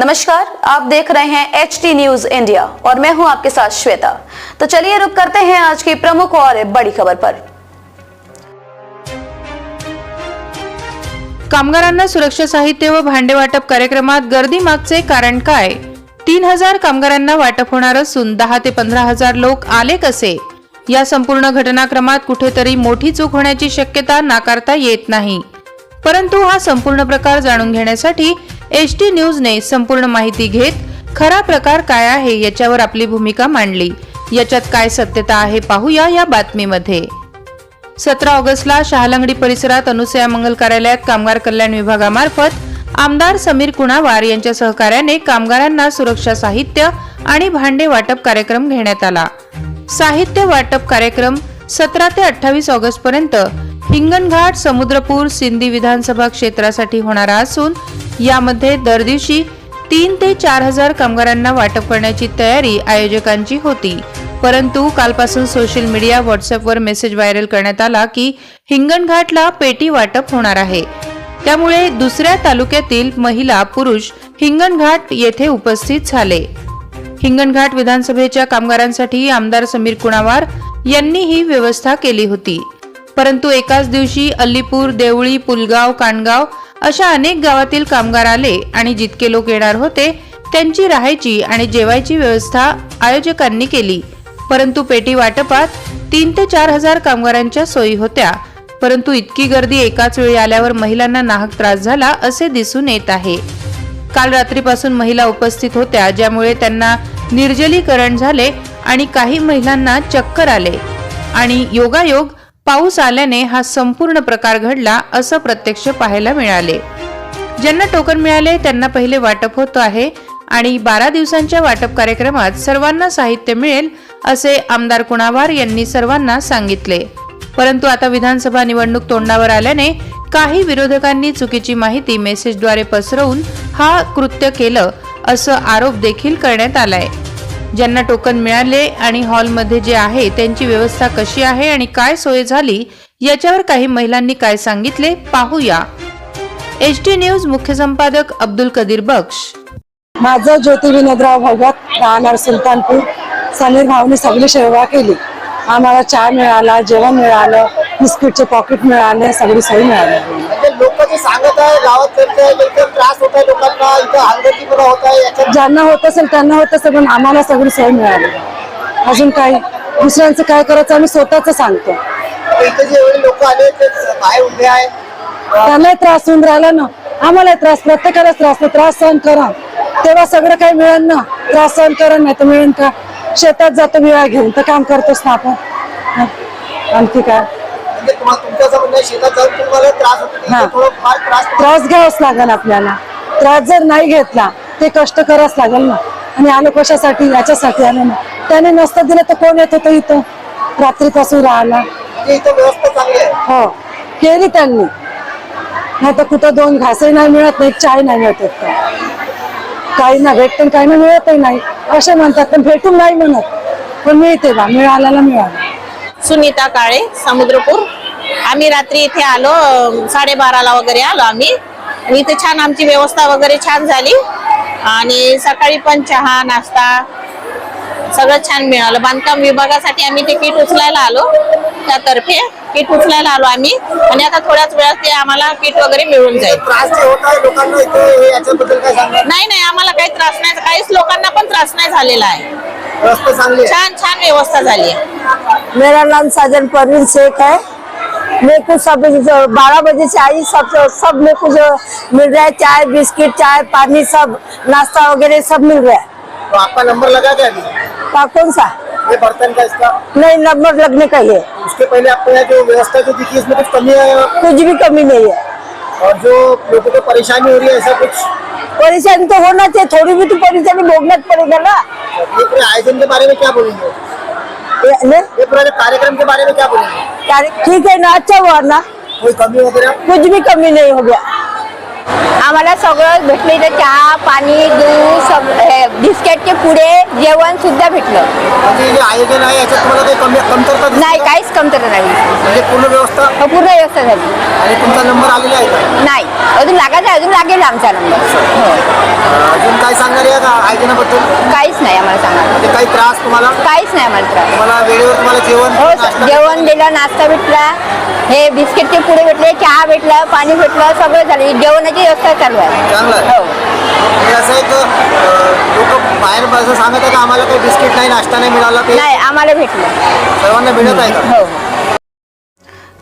नमस्कार आप देख रहे हैं एच टी न्यूज इंडिया और मैं हूं आपके साथ श्वेता। तो चलिए रुक करते हैं आज की प्रमुख और बड़ी खबर पर। कामगारांना सुरक्षा साहित्य व भांडे वाटप कार्यक्रमात गर्दी मागचे कारण काय? तीन हजार कामगारांना वाटप होणार असून दहा ते पंधरा हजार लोक आले कसे? या संपूर्ण घटनाक्रमात कुठेतरी मोठी चूक होण्याची शक्यता नाकारता येत नाही. परंतु हा संपूर्ण प्रकार जाणून घेण्यासाठी एच टी न्यूजने संपूर्ण माहिती घेत खरा प्रकार काय आहे याच्यावर आपली भूमिका मांडली. याच्यात काय सत्यता आहे पाहूया या बातमीमध्ये. सतरा ऑगस्टला शहालंगडी परिसरात अनुसया मंगल कार्यालयात कामगार कल्याण विभागामार्फत आमदार समीर कुणावार यांच्या सहकार्याने कामगारांना सुरक्षा साहित्य आणि भांडे वाटप कार्यक्रम घेण्यात आला. साहित्य वाटप कार्यक्रम सतरा ते अठ्ठावीस ऑगस्ट पर्यंत हिंगणघाट समुद्रपूर सिंधी विधानसभा क्षेत्रासाठी होणारा असून यामध्ये दर दिवशी तीन ते चार हजार कामगारांना वाटप करण्याची तयारी आयोजकांची होती. परंतु कालपासून सोशल मीडिया व्हॉट्सअपवर मेसेज व्हायरल करण्यात आला की हिंगणघाटला पेटी वाटप होणार आहे. त्यामुळे दुसऱ्या तालुक्यातील महिला पुरुष हिंगणघाट येथे उपस्थित झाले. हिंगणघाट विधानसभेच्या कामगारांसाठी आमदार समीर कुणावार यांनी ही व्यवस्था केली होती. परंतु एकाच दिवशी अल्लीपूर देवळी पुलगाव कानगाव अशा अनेक गावातील कामगार आले आणि जितके लोक येणार होते त्यांची राहायची आणि जेवायची व्यवस्था आयोजकांनी केली. परंतु पेटी वाटपात तीन ते चार हजार कामगारांच्या सोयी होत्या. परंतु इतकी गर्दी एकाच वेळी आल्यावर महिलांना नाहक त्रास झाला असे दिसून येत आहे. काल रात्रीपासून महिला उपस्थित होत्या ज्यामुळे त्यांना निर्जलीकरण झाले आणि काही महिलांना चक्कर आले. आणि योगायोग पाऊस आल्याने हा संपूर्ण प्रकार घडला असं प्रत्यक्ष पाहायला मिळाले. ज्यांना टोकन मिळाले त्यांना पहिले वाटप होत आहे आणि बारा दिवसांच्या वाटप कार्यक्रमात सर्वांना साहित्य मिळेल असे आमदार कुणावार यांनी सर्वांना सांगितले. परंतु आता विधानसभा निवडणूक तोंडावर आल्याने काही विरोधकांनी चुकीची माहिती मेसेजद्वारे पसरवून हा कृत्य केलं असं आरोप देखील करण्यात आलाय. ज्यांना टोकन मिळाले आणि हॉलमध्ये जे आहे त्यांची व्यवस्था कशी आहे आणि काय सोय झाली याच्यावर काही महिलांनी काय सांगितले पाहूया. एच टी न्यूज मुख्य संपादक अब्दुल कदीर बक्ष माझं ज्योती विनोदराव भगत राहणार सुलतानपूर. समीर भाऊने सगळी सेवा केली. आम्हाला चहा मिळाला जेवण मिळालं. बिस्किटचे पॉकेट मिळाले सगळी सोय मिळाली. म्हणजे लोक जे सांगत आहे गावात त्रास होत आहे लोकांना इथं हलगर्जीपणा होत आहे याच्यात ज्यांना होत असेल त्यांना होत असेल पण आम्हाला सगळी सोय मिळाली. अजून काही दुसऱ्यांचं काय करायचं? आम्ही स्वतःच सांगतो. इथे जे एवढे लोक आले ते बाहेर उभे आहे? त्यांनाही त्रास होऊन राहिला ना. आम्हाला त्रास प्रत्येकाला त्रास. ना त्रास सहन करा. तेव्हा सगळं काही मिळेल ना. त्रास सहन करा नाही तर मिळेल का? शेतात जातो विळा घेऊन तर काम करतोच ना आपण. आणखी काय? म्हणजे तुमचं म्हणणं शेतात जाऊन तुम्हाला त्रास होतो हा. थोडं फार त्रास त्रास घ्यावाच लागेल आपल्याला. त्रास जर नाही घेतला ते कष्ट करावंच लागेल ना. आणि आलो कशासाठी याच्यासाठी आलो ना त्याने नसतं दिलं तर कोण येत होतं इथं? रात्रीपासून राहिला म्हणजे इथं व्यवस्था चांगली आहे. हो. केली त्यांनी. नाही तर कुठं दोन घासही नाही मिळत नाही चाय नाही मिळत इथं. काही ना भेटतं काही ना मिळतही नाही. असे म्हणतात पण भेटून नाही म्हणत. पण मिळते बा मिळाल्याला मिळालं. सुनीता काळे समुद्रपूर. आम्ही रात्री इथे आलो साडेबाराला वगैरे आलो आम्ही. आणि इथे छान आमची व्यवस्था वगैरे छान झाली. आणि सकाळी पण चहा नाश्ता सगळं छान मिळालं. बांधकाम विभागासाठी आम्ही ते किट उचलायला आलो त्यातर्फे. किट उचलायला आलो आम्ही. आणि आता थोड्याच वेळात ते आम्हाला किट वगैरे मिळून जाईल. नाही नाही आम्हाला काही त्रास नाही. काहीच लोकांना पण त्रास नाही झालेला आहे. व्यवस्था चांगली आहे. छान छान व्यवस्था झाली आहे. मेरा नाम साजन परवीन शेख है। मेरे को सब बारह बजे से आई सब सब मेरे को जो मिल रहा है चाय बिस्किट चाय पानी सब नाश्ता वगैरह सब मिल रहा है। तो आपका नंबर लगा क्या अभी? का कौन सा? ये बर्तन का इसका। नहीं नंबर लगने का ही है। उसके पहले आपको यहाँ जो व्यवस्था जो दिखी इसमें कुछ कमी है? कुछ भी कमी नहीं है। और जो लोगों को परेशानी हो रही है ऐसा कुछ? परेशानी तो होना चाहिए थोड़ी भी तो परेशानी भोगना पड़ेगा ना। बारे में क्या बोलेंगे? ये- ने- ये पूरे कार्यक्रम के बारे में क्या बोलेंगे? ठीक है ना अच्छा हुआ ना। कोई कमी वगैरह कुछ भी कमी नहीं हो गया। आम्हाला सगळं भेटलं इथं चहा पाणी दूध सब हे, बिस्किटचे पुडे जेवण सुद्धा भेटलं. म्हणजे हे जे आयोजन आहे याच्यात तुम्हाला काही कमी कमतरता नाही? काहीच कमतरता नाही. म्हणजे पूर्ण व्यवस्था हो, पूर्ण व्यवस्था झाली आणि तुमचा नंबर आलेला आहे का? नाही. अजून लागायचा अजून लागेल आमचा नंबर. हो. अजून काय आयोजनाबद्दल काहीच नाही आम्हाला सांगायला म्हणजे काही त्रास तुम्हाला? काहीच नाही आम्हाला त्रास. तुम्हाला वेळेवर तुम्हाला जेवण हो नाश्ता जेवण दिलं नाश्ता भेटला हे बिस्किटचे पुढे भेटले चहा भेटला पाणी भेटलं सगळं झालं. जेवणाची व्यवस्था चालू आहे. चांगलं आहे. हो. म्हणजे असं एक लोक बाहेर असं सांगत आहे की आम्हाला काही बिस्किट नाही नाश्ता नाही मिळाला ते? नाही आम्हाला भेटलं. सर्वांना मिळत आहे का? हो.